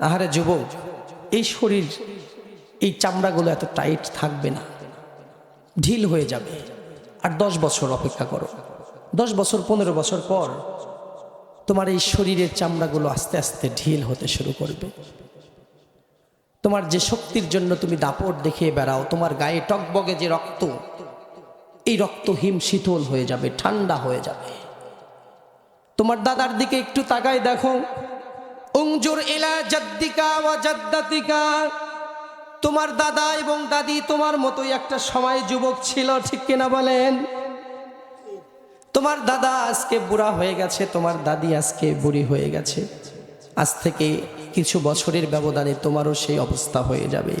আহারে যুবক, এই শরীর, এই চামড়াগুলো এত টাইট থাকবে না। ঢিল হয়ে যাবে। আর দশ বছর অপেক্ষা করো। দশ বছর, পনেরো বছর পর তোমার এই শরীরের চামড়াগুলো আস্তে আস্তে ঢিল হতে শুরু করবে। তোমার যে শক্তির জন্য তুমি দাপট দেখিয়ে বেড়াও, তোমার গায়ে টকবগে যে রক্ত, এই রক্ত হিম শীতল হয়ে যাবে, ঠান্ডা হয়ে যাবে। তোমার দাদার দিকে একটু তাকায় দেখো। উংজুর এলা জাদ্দিকা ওয়া জাদ্দাতিকা। তোমার দাদা এবং দাদি তোমার মতোই একটা সময় যুবক ছিল, ঠিক কিনা বলেন? তোমার দাদা আজকে বুড়া হয়ে গেছে, তোমার দাদি আজকে বুড়ি হয়ে গেছে। আজ থেকে কিছু বছরের ব্যবধানে তোমারও সেই অবস্থা হয়ে যাবে।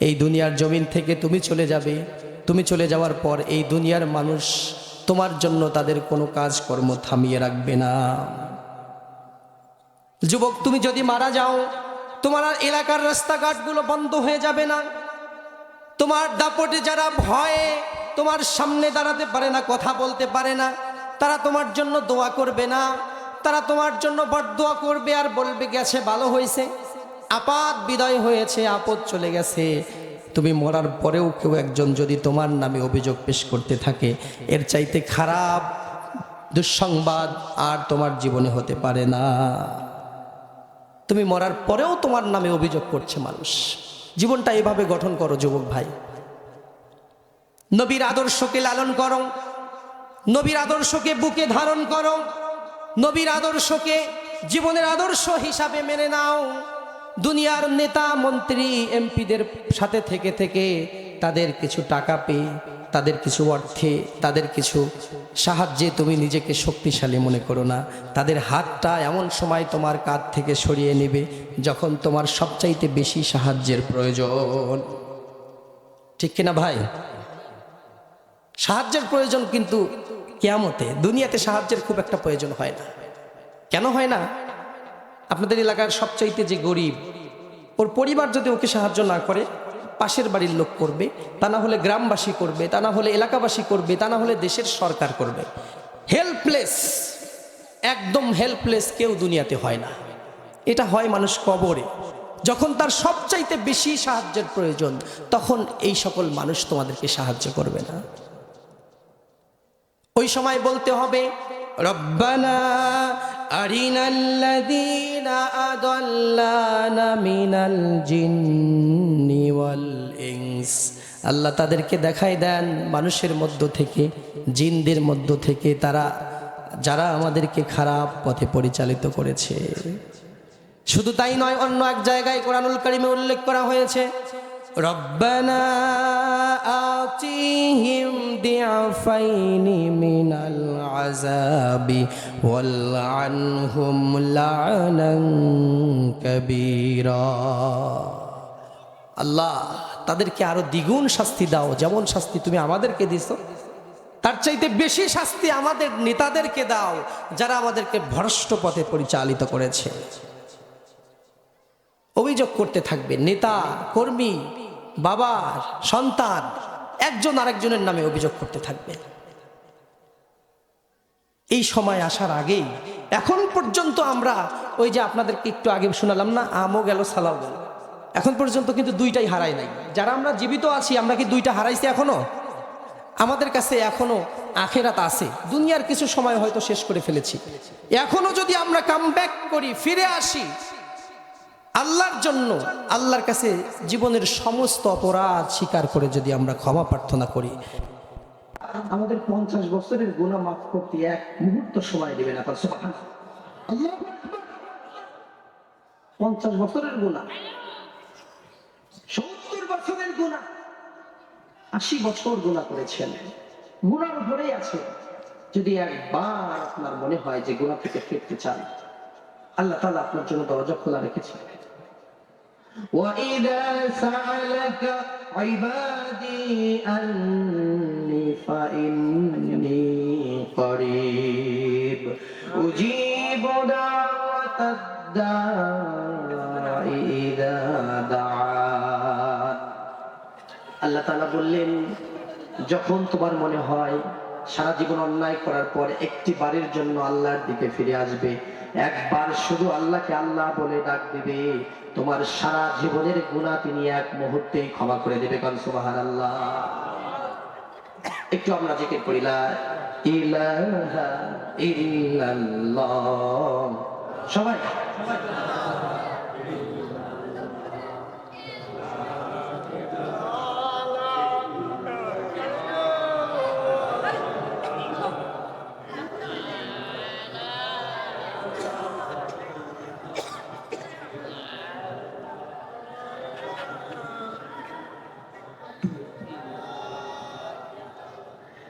এই দুনিয়ার জমিন থেকে তুমি চলে যাবে। তুমি চলে যাওয়ার পর এই দুনিয়ার মানুষ তোমার জন্য তাদের কোনো কাজকর্ম থামিয়ে রাখবে না। যুবক, তুমি যদি মারা যাও, তোমার এলাকার রাস্তাঘাটগুলো বন্ধ হয়ে যাবে না। তোমার দাপটে যারা ভয়ে তোমার সামনে দাঁড়াতে পারে না, কথা বলতে পারে না, তারা তোমার জন্য দোয়া করবে না। তারা তোমার জন্য বড় দোয়া করবে আর বলবে, গেছে, ভালো হয়েছে। আপাত বিদায় হয়েছে, আপদ চলে গেছে। তুমি মরার পরেও কেউ একজন যদি তোমার নামে অভিযোগ পেশ করতে থাকে, এর চাইতে খারাপ দুঃসংবাদ আর তোমার জীবনে হতে পারে না। তুমি মরার পরেও তোমার নামে অভিযোগ করছে মানুষ। জীবনটা এভাবে গঠন করো, যুবক ভাই। নবীর আদর্শকে লালন করো, নবীর আদর্শকে বুকে ধারণ করো, নবীর আদর্শকে জীবনের আদর্শ হিসাবে মেনে নাও। দুনিয়ার নেতা, মন্ত্রী, এমপিদের সাথে থেকে থেকে তাদের কিছু টাকা পেয়ে, তাদের কিছু অর্থে, তাদের কিছু সাহায্যে তুমি নিজেকে শক্তিশালী মনে করো না। তাদের হাতটা এমন সময় তোমার কাঁধ থেকে সরিয়ে নেবে যখন তোমার সবচাইতে বেশি সাহায্যের প্রয়োজন। ঠিক কিনা ভাই? সাহায্যের প্রয়োজন কিন্তু কেয়ামতে, দুনিয়াতে সাহায্যের খুব একটা প্রয়োজন হয় না। কেন হয় না? আপনাদের এলাকার সবচাইতে যে গরিব, ওর পরিবার যদি ওকে সাহায্য না করে পাশের বাড়ির লোক করবে, তা না হলে গ্রামবাসী করবে, তা না হলে এলাকাবাসী করবে, তা না হলে দেশের সরকার করবে। হেল্পলেস একদম হেল্পলেস কেউ দুনিয়াতে হয় না। এটা হয় মানুষ কবরে। যখন তার সবচাইতে বেশি সাহায্যের প্রয়োজন, তখন এই সকল মানুষ তোমাদেরকে সাহায্য করবে না। ওই সময় বলতে হবে আল্লাহ তাদেরকে দেখাই দেন মানুষের মধ্য থেকে, জিনদের মধ্য থেকে, তারা, যারা আমাদেরকে খারাপ পথে পরিচালিত করেছে। শুধু তাই নয়, অন্য এক জায়গায় কোরআনুল কারিমে উল্লেখ করা হয়েছে আল্লাহ তাদেরকে আরও দ্বিগুণ শাস্তি দাও, যেমন শাস্তি তুমি আমাদেরকে দিছো। তার চাইতে বেশি শাস্তি আমাদের নেতাদেরকে দাও, যারা আমাদেরকে ভ্রষ্ট পথে পরিচালিত করেছে। অভিযোগ করতে থাকবে, নেতা, কর্মী বাবা, সন্তান, একজন আরেকজনের নামে অভিযোগ করতে থাকবে। এই সময় আসার আগেই, এখন পর্যন্ত আমরা ওই যে আপনাদেরকে একটু আগে শোনালাম না, আমও গেল, সালাও গেল। এখন পর্যন্ত কিন্তু দুইটাই হারাই নাই। যারা আমরা জীবিত আছি, আমরা কি দুইটা হারাইছি এখনও? আমাদের কাছে এখনও আখেরাত আছে। দুনিয়ার কিছু সময় হয়তো শেষ করে ফেলেছি। এখনও যদি আমরা কাম করি, ফিরে আসি আল্লাহর জন্য আল্লাহর কাছে জীবনের সমস্ত অপরাধ স্বীকার করে যদি আমরা ক্ষমা প্রার্থনা করি। আমাদের পঞ্চাশ বছরের গুণা মাফ করতে এক মুহূর্ত সময় দেবে না পঞ্চাশ বছরের গুণা সত্তর বছরের গুণা আশি বছর গুণা করেছেন। গুণার উপরেই আছে। যদি একবার আপনার মনে হয় যে গুণা থেকে ফিরতে চান, আল্লাহ তালা আপনার জন্য দরজা খোলা রেখেছে وإذا سألك عبادي أني فإني قريب أجيب دعوة الداع إذا دعان আল্লাহ তাআলা বললেন যখন তোমার মনে হয় সারা জীবন অন্যায় করার পর একটি বারের জন্য আল্লাহর দিকে ফিরে আসবে। একবার শুধু আল্লাহকে আল্লাহ বলে ডাক দিবে। তোমার সারা জীবনের গুণা তিনি এক মুহূর্তে ক্ষমা করে দেবে কারণ সুবাহান আল্লাহ একটু আমরা জিকির করিলা সবাই।